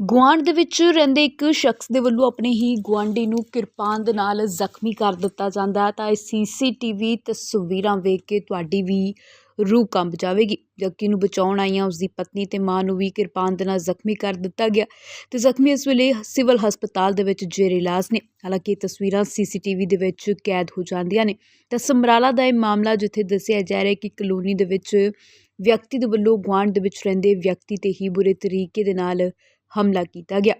ਗੁਆਂਢ ਦੇ ਵਿੱਚ ਰਹਿੰਦੇ ਇੱਕ ਸ਼ਖਸ ਦੇ ਵੱਲੋਂ ਆਪਣੇ ਹੀ ਗੁਆਂਢੀ ਨੂੰ ਕਿਰਪਾਨ ਦੇ ਨਾਲ ਜ਼ਖਮੀ ਕਰ ਦਿੱਤਾ ਜਾਂਦਾ ਹੈ। ਤਾਂ ਇਹ ਸੀਸੀਟੀਵੀ ਤਸਵੀਰਾਂ ਵੇਖ ਕੇ ਤੁਹਾਡੀ ਵੀ ਰੂਹ ਕੰਬ ਜਾਵੇਗੀ। ਵਿਅਕਤੀ ਨੂੰ ਬਚਾਉਣ ਆਈਆਂ ਉਸ ਦੀ ਪਤਨੀ ਤੇ ਮਾਂ ਨੂੰ ਵੀ ਕਿਰਪਾਨ ਦੇ ਨਾਲ ਜ਼ਖਮੀ ਕਰ ਦਿੱਤਾ ਗਿਆ ਤੇ ਜ਼ਖਮੀ ਇਸ ਵੇਲੇ ਸਿਵਲ ਹਸਪਤਾਲ ਦੇ ਵਿੱਚ ਜ਼ੇਰ ਇਲਾਜ ਨੇ। ਹਾਲਾਂਕਿ ਇਹ ਤਸਵੀਰਾਂ ਸੀਸੀਟੀਵੀ ਦੇ ਵਿੱਚ ਕੈਦ ਹੋ ਜਾਂਦੀਆਂ ਨੇ। ਤਾਂ ਸਮਰਾਲਾ ਦਾ ਇਹ ਮਾਮਲਾ ਜਿੱਥੇ ਦੱਸਿਆ ਜਾ ਰਿਹਾ ਕਿ ਕਲੋਨੀ ਦੇ ਵਿੱਚ ਵਿਅਕਤੀ ਦੇ ਵੱਲੋਂ ਗੁਆਂਢ ਦੇ ਵਿੱਚ ਰਹਿੰਦੇ ਵਿਅਕਤੀ ਤੇ ਹੀ ਬੁਰੇ ਤਰੀਕੇ ਦੇ ਨਾਲ ਹਮਲਾ ਕੀਤਾ ਗਿਆ।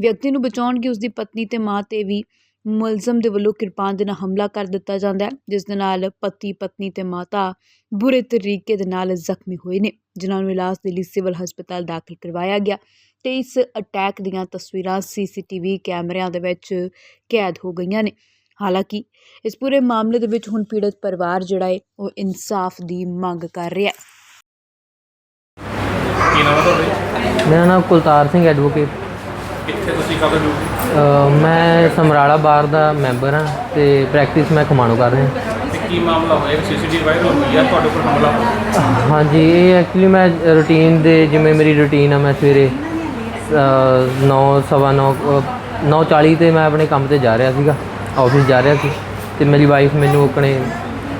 ਵਿਅਕਤੀ ਨੂੰ ਬਚਾਉਣ ਕਿ ਉਸ ਦੀ ਪਤਨੀ ਤੇ ਮਾਂ ਤੇ ਵੀ ਮੁਲਜ਼ਮ ਦੇ ਵੱਲੋਂ ਕਿਰਪਾਨ ਦੇ ਨਾਲ ਹਮਲਾ ਕਰ ਦਿੱਤਾ ਜਾਂਦਾ ਹੈ, ਜਿਸ ਦੇ ਨਾਲ ਪਤੀ, ਪਤਨੀ ਤੇ ਮਾਤਾ ਬੁਰੇ ਤਰੀਕੇ ਦੇ ਨਾਲ ਜ਼ਖਮੀ ਹੋਏ ਨੇ, ਜਿਨ੍ਹਾਂ ਨੂੰ ਇਲਾਜ ਦੇ ਲਈ ਸਿਵਲ ਹਸਪਤਾਲ ਦਾਖਲ ਕਰਵਾਇਆ ਗਿਆ ਤੇ ਇਸ ਅਟੈਕ ਦੀਆਂ ਤਸਵੀਰਾਂ ਸੀਸੀਟੀਵੀ ਕੈਮਰਿਆਂ ਦੇ ਵਿੱਚ ਕੈਦ ਹੋ ਗਈਆਂ ਨੇ। ਹਾਲਾਂਕਿ ਇਸ ਪੂਰੇ ਮਾਮਲੇ ਦੇ ਵਿੱਚ ਹੁਣ ਪੀੜਤ ਪਰਿਵਾਰ ਜਿਹੜਾ ਹੈ, ਉਹ ਇਨਸਾਫ ਦੀ ਮੰਗ ਕਰ ਰਿਹਾ ਹੈ। ਕੀ ਨਾਮ ਹੈ ਤੁਹਾਡੇ ਮੇਰਾ ਨਾਮ ਕੁਲਤਾਰ ਸਿੰਘ ਐਡਵੋਕੇਟ। ਕਿੱਥੇ ਤੁਸੀਂ ਕਦੋਂ ਡਿਊਟੀ ਅ, ਮੈਂ ਸਮਰਾਲਾ ਬਾਰ ਦਾ ਮੈਂਬਰ ਹਾਂ ਤੇ ਪ੍ਰੈਕਟਿਸ ਮੈਂ ਖਮਾਣੋ ਕਰ ਰਿਹਾ। ਤੇ ਕੀ ਮਾਮਲਾ ਹੋਇਆ? ਸੀਸੀਟੀਵੀ ਵਾਇਰਲ ਹੋਈ ਹੈ ਤੁਹਾਡੇ ਉੱਪਰ ਹਮਲਾ ਹੋਇਆ? ਹਾਂਜੀ ਇਹ ਐਕਚੁਅਲੀ ਮੈਂ ਰੂਟੀਨ ਦੇ ਜਿਵੇਂ ਮੇਰੀ ਰੂਟੀਨ ਆ ਮੈਂ ਸਵੇਰੇ 9 ਸਵਾ 9 9:40 ਤੇ ਮੈਂ ਆਪਣੇ ਕੰਮ ਤੇ ਜਾ ਰਿਹਾ ਸੀਗਾ ਆਫਿਸ ਜਾ ਰਿਹਾ ਸੀ ਤੇ ਮੇਰੀ ਵਾਈਫ ਮੈਨੂੰ ਆਪਣੇ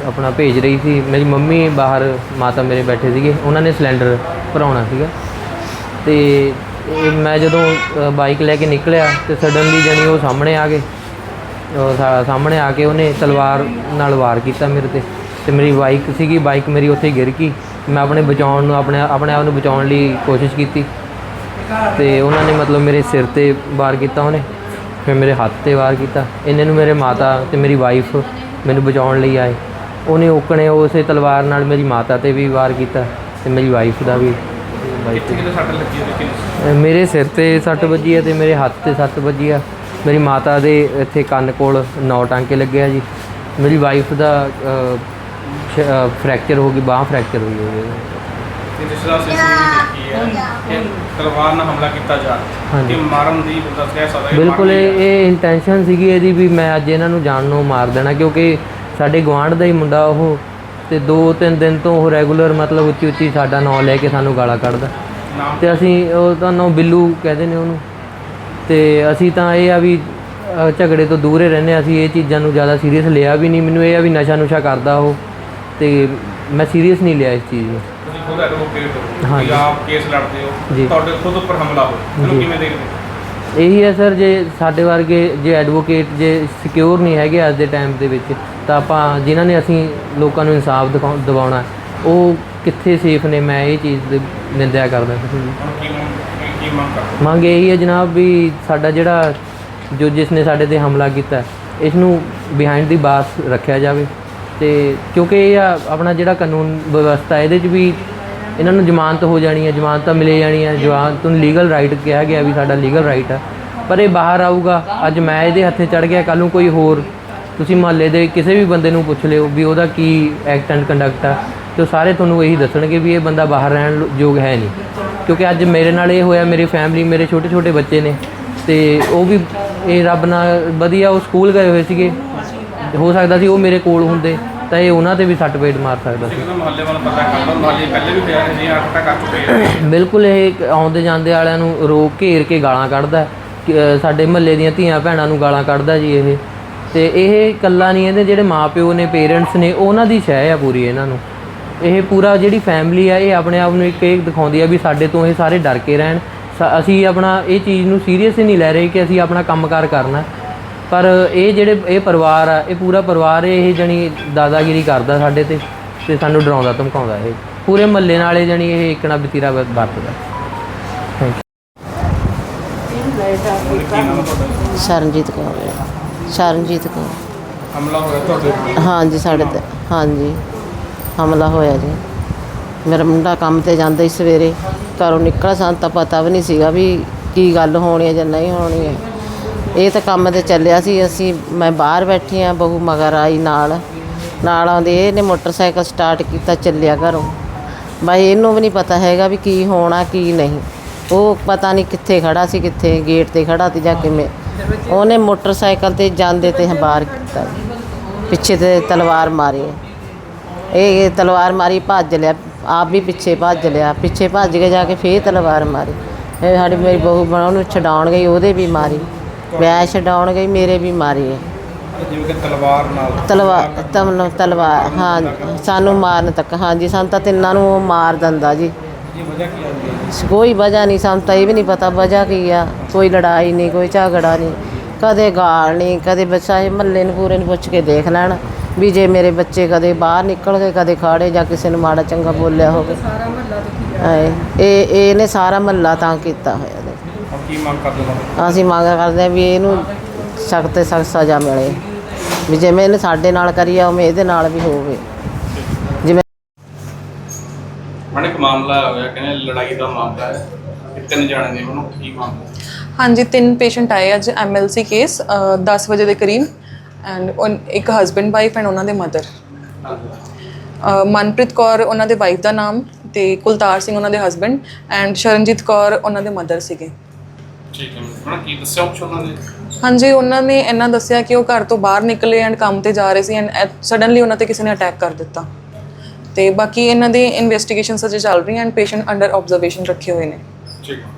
ਆਪਣਾ ਭੇਜ ਰਹੀ ਸੀ। ਮੇਰੀ ਮੰਮੀ ਬਾਹਰ, ਮਾਤਾ ਮੇਰੇ ਬੈਠੇ ਸੀਗੇ। ਉਹਨਾਂ ਨੇ ਸਿਲੰਡਰ ਭਰਾਉਣਾ ਸੀਗਾ। ਤੇ ਇਹ ਮੈਂ ਜਦੋਂ ਬਾਈਕ ਲੈ ਕੇ ਨਿਕਲਿਆ ਤੇ ਸਡਨਲੀ ਜਣੀ ਉਹ ਸਾਹਮਣੇ ਆ ਗਏ। ਸਾਹਮਣੇ ਆ ਕੇ ਉਹਨੇ ਤਲਵਾਰ ਨਾਲ ਵਾਰ ਕੀਤਾ ਮੇਰੇ ਤੇ। ਤੇ ਮੇਰੀ ਬਾਈਕ ਸੀਗੀ, ਬਾਈਕ ਮੇਰੀ ਉੱਥੇ ਗਿਰ ਗਈ। ਮੈਂ ਆਪਣੇ ਬਚਾਉਣ ਨੂੰ, ਆਪਣੇ ਆਪਣੇ ਆਪ ਨੂੰ ਬਚਾਉਣ ਲਈ ਕੋਸ਼ਿਸ਼ ਕੀਤੀ। ਤੇ ਉਹਨਾਂ ਨੇ ਮਤਲਬ ਮੇਰੇ ਸਿਰ ਤੇ ਵਾਰ ਕੀਤਾ ਉਹਨੇ। ਫਿਰ ਮੇਰੇ ਹੱਥ ਤੇ ਵਾਰ ਕੀਤਾ। ਇੰਨੇ ਨੂੰ ਮੇਰੇ ਮਾਤਾ ਤੇ ਮੇਰੀ ਵਾਈਫ ਮੈਨੂੰ ਬਚਾਉਣ ਲਈ ਆਏ। ਉਹਨੇ ਓਕਣੇ ਉਸੇ ਤਲਵਾਰ ਨਾਲ ਮੇਰੀ ਮਾਤਾ ਤੇ ਵੀ ਵਾਰ ਕੀਤਾ ਤੇ ਮੇਰੀ ਵਾਈਫ ਦਾ ਵੀ। ਵਾਈਫ ਕਿੱਥੇ ਕਿਤੇ ਸੱਟ ਲੱਗੀ ਹੈ ਲੇਕਿਨ ਅਹ ਮੇਰੇ ਸਿਰ ਤੇ ਸੱਟ ਵੱਜੀ ਹੈ ਤੇ ਮੇਰੇ ਹੱਥ ਤੇ ਸੱਟ ਵੱਜੀ ਆ। ਮੇਰੀ ਮਾਤਾ ਦੇ ਇੱਥੇ ਕੰਨ ਕੋਲ ਨੌ ਟਾਂਕੇ ਲੱਗੇ ਆ ਜੀ। ਮੇਰੀ ਵਾਈਫ ਦਾ ਫ੍ਰੈਕਚਰ ਹੋ ਗਈ ਬਾਹ ਫ੍ਰੈਕਚਰ ਹੋਈ ਹੋਈ ਹੈ ਤੇ ਜਿਸ ਤਰ੍ਹਾਂ ਸੀਸੀਟੀਵੀ ਦੇਖੀ ਹੈ ਕਿ ਤਲਵਾਰ ਨਾਲ ਹਮਲਾ ਕੀਤਾ ਜਾ ਰਿਹਾ ਹਾਂਜੀ। ਕਿ ਮਾਰਨ ਦੀ ਬੰਦਾ ਕਹਿ ਸਕਦਾ ਹੈ ਬਿਲਕੁਲ ਇਹ ਇਹ ਇੰਟੈਂਸ਼ਨ ਸੀਗੀ ਇਹਦੀ ਵੀ ਮੈਂ ਅੱਜ ਇਹਨਾਂ ਨੂੰ ਜਾਣ ਨੂੰ ਮਾਰ ਦੇਣਾ ਕਿਉਂਕਿ ਸਾਡੇ ਗੁਆਂਢ ਦਾ ਹੀ ਮੁੰਡਾ ਉਹ ਤੇ ਦੋ ਤਿੰਨ ਦਿਨ ਤੋਂ ਉਹ ਰੈਗੂਲਰ ਮਤਲਬ ਉੱਚੀ ਉੱਚੀ ਸਾਡਾ ਨਾਂ ਲੈ ਕੇ ਸਾਨੂੰ ਗਾਲਾਂ ਕੱਢਦਾ ਨਾਮ ਤੇ ਅਸੀਂ ਉਹ ਤਾਂ ਨਾਂ ਬਿੱਲੂ ਕਹਿੰਦੇ ਨੇ ਉਹਨੂੰ ਤੇ ਅਸੀਂ ਤਾਂ ਇਹ ਆ ਵੀ ਝਗੜੇ ਤੋਂ ਦੂਰ ਹੀ ਰਹਿੰਦੇ। ਅਸੀਂ ਇਹ ਚੀਜ਼ਾਂ ਨੂੰ ਜ਼ਿਆਦਾ ਸੀਰੀਅਸ ਲਿਆ ਵੀ ਨਹੀਂ ਮੈਨੂੰ ਇਹ ਆ ਵੀ ਨਸ਼ਾ ਨੁਸ਼ਾ ਕਰਦਾ ਉਹ ਤੇ ਮੈਂ ਸੀਰੀਅਸ ਨਹੀਂ ਲਿਆ ਇਸ ਚੀਜ਼ ਨੂੰ ਤੁਸੀਂ ਖੁਦ ਐਡਵੋਕੇਟ ਹੋ ਹਾਂਜੀ। ਕਿ ਆਪ ਕੇਸ ਲੜਦੇ ਹੋ। ਤੁਹਾਡੇ ਖੁਦ ਉੱਪਰ ਹਮਲਾ ਹੋਇਆ ਇਹਨੂੰ। ਕਿਵੇਂ ਦੇਖਦੇ? ਇਹੀ ਹੈ ਸਰ ਜੇ ਸਾਡੇ ਵਰਗੇ ਜੇ ਐਡਵੋਕੇਟ ਜੇ ਸਿਕਿਉਰ ਨਹੀਂ ਹੈਗੇ ਅੱਜ ਦੇ ਟਾਈਮ ਦੇ ਵਿੱਚ ਤਾਂ ਆਪਾਂ ਜਿਨ੍ਹਾਂ ਨੇ ਅਸੀਂ ਲੋਕਾਂ ਨੂੰ ਇਨਸਾਫ ਦਿਖਾਉ- ਦਿਵਾਉਣਾ, ਉਹ ਕਿੱਥੇ ਸੇਫ ਨੇ, ਮੈਂ ਇਹ ਚੀਜ਼ ਦੀ ਨਿੰਦਿਆ ਕਰਦਾ। ਕਿਸੇ ਮੰਗ ਕੀ- ਕੀ ਇਹੀ ਹੈ ਜਨਾਬ ਵੀ ਸਾਡਾ ਜਿਹੜਾ ਜੋ ਜਿਸ ਨੇ ਸਾਡੇ ਤੇ ਹਮਲਾ ਕੀਤਾ ਇਸ ਨੂੰ ਬਿਹਾਈਂਡ ਦੀ ਬਾਸ ਰੱਖਿਆ ਜਾਵੇ। ਤੇ ਕਿਉਂਕਿ ਇਹ ਆ, ਆਪਣਾ ਜਿਹੜਾ ਕਾਨੂੰਨ ਵਿਵਸਥਾ, ਇਹਦੇ 'ਚ ਵੀ ਇਹਨਾਂ ਨੂੰ ਜ਼ਮਾਨਤ ਹੋ ਜਾਣੀ ਹੈ, ਜ਼ਮਾਨਤਾਂ ਮਿਲੇ ਜਾਣੀ ਹੈ ਜ਼ਮਾਨਤ ਨੂੰ ਲੀਗਲ ਰਾਈਟ ਕਿਹਾ ਗਿਆ ਵੀ ਸਾਡਾ ਲੀਗਲ ਰਾਈਟ ਹੈ ਪਰ ਇਹ ਬਾਹਰ ਆਊਗਾ, ਅੱਜ ਮੈਂ ਇਹਦੇ ਹੱਥੇ ਚੜ ਗਿਆ ਕੱਲ ਨੂੰ ਕੋਈ ਹੋਰ ਤੁਸੀਂ ਮਹੱਲੇ ਦੇ ਕਿਸੇ ਵੀ ਬੰਦੇ ਨੂੰ ਪੁੱਛ ਲਿਓ ਵੀ ਉਹਦਾ ਕੀ ਐਕਟ ਐਂਡ ਕੰਡਕਟ ਆ ਤੇ ਉਹ ਸਾਰੇ ਤੁਹਾਨੂੰ ਇਹੀ ਦੱਸਣਗੇ ਵੀ ਇਹ ਬੰਦਾ ਬਾਹਰ ਰਹਿਣ ਯੋਗ ਹੈ ਨਹੀਂ। ਕਿਉਂਕਿ ਅੱਜ ਮੇਰੇ ਨਾਲ ਇਹ ਹੋਇਆ ਮੇਰੀ ਫੈਮਿਲੀ ਮੇਰੇ ਛੋਟੇ ਛੋਟੇ ਬੱਚੇ ਨੇ ਤੇ ਉਹ ਵੀ ਇਹ ਰੱਬ ਨਾਲ ਵਧੀਆ ਉਹ ਸਕੂਲ ਗਏ ਹੋਏ ਸੀਗੇ। ਹੋ ਸਕਦਾ ਸੀ ਉਹ ਮੇਰੇ ਕੋਲ ਹੁੰਦੇ ਤਾਂ ਇਹ ਉਹਨਾਂ ਤੇ ਵੀ ਸੱਟ ਪੇਟ ਮਾਰ ਸਕਦਾ ਸੀ। ਮਹੱਲੇ ਵਾਲਾ ਪਤਾ ਕਰ ਲਓ ਮਹੱਲੇ ਪਹਿਲੇ ਵੀ ਹੋਇਆ ਜੀ ਆਟਾ ਕਰ ਚੁੱਕੇ ਬਿਲਕੁਲ ਇਹ ਆਉਂਦੇ ਜਾਂਦੇ ਵਾਲਿਆਂ ਨੂੰ ਰੋਕ ਘੇਰ ਕੇ ਗਾਲਾਂ ਕੱਢਦਾ ਸਾਡੇ ਮਹੱਲੇ ਦੀਆਂ ਧੀਆਂ ਭੈਣਾਂ ਨੂੰ ਗਾਲਾਂ ਕੱਢਦਾ ਜੀ ਇਹ। ਤੇ ਇਹ ਇਕੱਲਾ ਨਹੀਂ, ਇਹਦੇ ਜਿਹੜੇ ਮਾਪਿਓ ਨੇ ਪੇਰੈਂਟਸ ਨੇ, ਉਹਨਾਂ ਦੀ ਸ਼ਹਿ ਆ ਪੂਰੀ ਇਹਨਾਂ ਨੂੰ। ਇਹ ਪੂਰਾ ਜਿਹੜੀ ਫੈਮਿਲੀ ਆ, ਇਹ ਆਪਣੇ ਆਪ ਨੂੰ ਇੱਕ ਇਹ ਦਿਖਾਉਂਦੀ ਆ ਵੀ ਸਾਡੇ ਤੋਂ ਇਹ ਸਾਰੇ ਡਰ ਕੇ ਰਹਿਣ। ਸ- ਅਸੀਂ ਆਪਣਾ ਇਹ ਚੀਜ਼ ਨੂੰ ਸੀਰੀਅਸ ਹੀ ਨਹੀਂ ਲੈ ਰਹੇ ਕਿ ਅਸੀਂ ਆਪਣਾ ਕੰਮਕਾਰ ਕਰਨਾ। ਪਰ ਇਹ ਜਿਹੜੇ, ਇਹ ਪਰਿਵਾਰ ਆ, ਇਹ ਪੂਰਾ ਪਰਿਵਾਰ ਇਹ ਜਣੀ ਦਾਦਾਗਿਰੀ ਕਰਦਾ ਸਾਡੇ ਤੇ ਤੇ ਸਾਨੂੰ ਡਰਾਉਂਦਾ, ਧਮਕਾਉਂਦਾ ਇਹ। ਪੂਰੇ ਮਹੱਲੇ ਨਾਲ ਇਹ ਜਣੀ ਇਹ ਇੱਕ ਨਾ ਬਤੀਰਾ ਵਰਤਦਾ। ਸ਼ਰਨਜੀਤ ਕੌਰ। ਸ਼ਰਨਜੀਤ ਕੌਰ। ਹਮਲਾ ਹੋਇਆ ਤੁਹਾਡੇ ਉੱਪਰ ਹਾਂਜੀ ਸਾਡੇ ਤੇ ਹਾਂਜੀ। ਹਮਲਾ ਹੋਇਆ ਜੀ। ਮੇਰਾ ਮੁੰਡਾ ਕੰਮ ਤੇ ਜਾਂਦਾ ਸੀ ਸਵੇਰੇ ਘਰੋਂ ਨਿਕਲ ਸਾਨੂੰ ਤਾਂ ਪਤਾ ਵੀ ਨਹੀਂ ਸੀਗਾ ਵੀ ਕੀ ਗੱਲ ਹੋਣੀ ਹੈ ਜਾਂ ਨਹੀਂ ਹੋਣੀ ਹੈ। ਇਹ ਤਾਂ ਕੰਮ ਤੇ ਚੱਲਿਆ ਸੀ ਅਸੀਂ ਮੈਂ ਬਾਹਰ ਬੈਠੀ ਆ ਬਹੂ ਮਗਰ ਆਈ ਨਾਲ। ਨਾਲ ਆਉਂਦੇ ਇਹਨੇ ਮੋਟਰਸਾਈਕਲ ਸਟਾਰਟ ਕੀਤਾ ਚੱਲਿਆ ਘਰੋਂ। ਬਾਈ ਇਹਨੂੰ ਵੀ ਨਹੀਂ ਪਤਾ ਹੈਗਾ ਵੀ ਕੀ ਹੋਣਾ ਕੀ ਨਹੀਂ। ਉਹ ਪਤਾ ਨਹੀਂ ਕਿੱਥੇ ਖੜਾ ਸੀ ਕਿੱਥੇ ਗੇਟ ਤੇ ਖੜਾ ਸੀ ਜਾਂ ਕਿਵੇਂ। ਉਹਨੇ ਮੋਟਰਸਾਈਕਲ ਤੇ ਜਾਂਦੇ ਤੇ ਬਾਹਰ ਕੀਤਾ। ਪਿੱਛੇ ਤੇ ਤਲਵਾਰ ਮਾਰੀ। ਇਹ ਤਲਵਾਰ ਮਾਰੀ ਭੱਜ ਲਿਆ। ਆਪ ਵੀ ਪਿੱਛੇ ਭੱਜ ਲਿਆ। ਪਿੱਛੇ ਭੱਜ ਕੇ ਜਾ ਕੇ ਫੇਰ ਤਲਵਾਰ ਮਾਰੀ। ਇਹ ਸਾਡੀ ਮੇਰੀ ਬਹੂ ਬਣਾ ਉਹਨੂੰ ਛਡਾਉਣ ਗਈ ਉਹਦੇ ਵੀ ਮਾਰੀ। ਮੈਂ ਛਡਾਉਣ ਗਈ ਮੇਰੇ ਵੀ ਮਾਰੀ। ਜਿਵੇਂ ਕਿ ਤਲਵਾਰ ਨਾਲ। ਤਲਵਾਰ ਤਮਨ ਤਲਵਾਰ ਹਾਂ ਸਾਨੂੰ ਮਾਰਨ ਤੱਕ। ਹਾਂਜੀ ਸਾਨੂੰ ਤਾਂ ਤਿੰਨਾਂ ਨੂੰ ਉਹ ਮਾਰ ਦਿੰਦਾ ਜੀ। ਕੋਈ ਵਜ੍ਹਾ ਨਹੀਂ ਸਾਨੂੰ ਤਾਂ ਇਹ ਵੀ ਨਹੀਂ ਪਤਾ ਵਜ੍ਹਾ ਕੀ ਆ। ਕੋਈ ਲੜਾਈ ਨਹੀਂ ਕੋਈ ਝਗੜਾ ਨਹੀਂ। ਕਦੇ ਗਾਲ ਨਹੀਂ ਕਦੇ ਬੱਚਾ ਇਹ ਮਹੱਲੇ ਨੂੰ ਪੂਰੇ ਨੂੰ ਪੁੱਛ ਕੇ ਦੇਖ ਲੈਣ ਵੀ ਜੇ ਮੇਰੇ ਬੱਚੇ ਕਦੇ ਬਾਹਰ ਨਿਕਲ ਗਏ ਕਦੇ ਖਾੜੇ ਜਾਂ ਕਿਸੇ ਨੂੰ ਮਾੜਾ ਚੰਗਾ ਬੋਲਿਆ ਹੋਵੇ। ਸਾਰਾ ਮਹੱਲਾ ਇਹ ਇਹਨੇ ਸਾਰਾ ਮਹੱਲਾ ਤਾਂ ਕੀਤਾ ਹੋਇਆ ਦੇਖੋ। ਕੀ ਮੰਗ ਕਰਦੇ ਹੋ? ਅਸੀਂ ਮੰਗ ਕਰਦੇ ਹਾਂ ਵੀ ਇਹਨੂੰ ਸਖਤ ਤੇ ਸਖਤ ਸਜ਼ਾ ਮਿਲੇ। ਵੀ ਜਿਵੇਂ ਇਹਨੇ ਸਾਡੇ ਨਾਲ ਕਰੀ ਆ ਉਵੇਂ ਇਹਦੇ ਨਾਲ ਵੀ ਹੋਵੇ ਜਿਵੇਂ ਮਨ ਇੱਕ ਮਾਮਲਾ ਹੋਇਆ ਕਹਿੰਦੇ ਲੜਾਈ ਦਾ ਮਾਮਲਾ ਹੈ। ਕਿ ਤਿੰਨ ਜਾਣੇ ਨੇ ਉਹਨੂੰ ਕੀ ਮਾਮਲਾ? ਹਾਂਜੀ ਤਿੰਨ ਪੇਸ਼ੈਂਟ ਆਏ ਅੱਜ ਐਮਐਲਸੀ ਕੇਸ 10 ਵਜੇ ਦੇ ਕਰੀਬ ਐਂਡ ਇੱਕ ਹਸਬੈਂਡ ਵਾਈਫ ਐਂਡ ਉਹਨਾਂ ਦੇ ਮਦਰ ਮਨਪ੍ਰੀਤ ਕੌਰ ਉਹਨਾਂ ਦੇ ਵਾਈਫ ਦਾ ਨਾਮ ਤੇ ਕੁਲਤਾਰ ਸਿੰਘ ਉਹਨਾਂ ਦੇ ਹਸਬੈਂਡ ਐਂਡ ਸ਼ਰਨਜੀਤ ਕੌਰ ਉਹਨਾਂ ਦੇ ਮਦਰ ਸੀਗੇ। ਠੀਕ ਹੈ ਮੈਂ ਕੀ ਦੱਸਿਆ ਕੁਛ ਉਹਨਾਂ ਨੇ? ਹਾਂਜੀ ਉਹਨਾਂ ਨੇ ਇਹਨਾਂ ਦੱਸਿਆ ਕਿ ਉਹ ਘਰ ਤੋਂ ਬਾਹਰ ਨਿਕਲੇ ਐਂਡ ਕੰਮ ਤੇ ਜਾ ਰਹੇ ਸੀ ਐਂਡ ਸਡਨਲੀ ਉਹਨਾਂ ਤੇ ਕਿਸੇ ਨੇ ਅਟੈਕ ਕਰ ਦਿੱਤਾ। ਤੇ ਬਾਕੀ ਇਹਨਾਂ ਦੀ ਇਨਵੈਸਟੀਗੇਸ਼ਨ ਅਜੇ ਚੱਲ ਰਹੀਆਂ ਐਂਡ ਪੇਸ਼ੈਂਟ ਅੰਡਰ ਆਬਜ਼ਰਵੇਸ਼ਨ ਰੱਖੇ ਹੋਏ ਨੇ। ਠੀਕ ਹੈ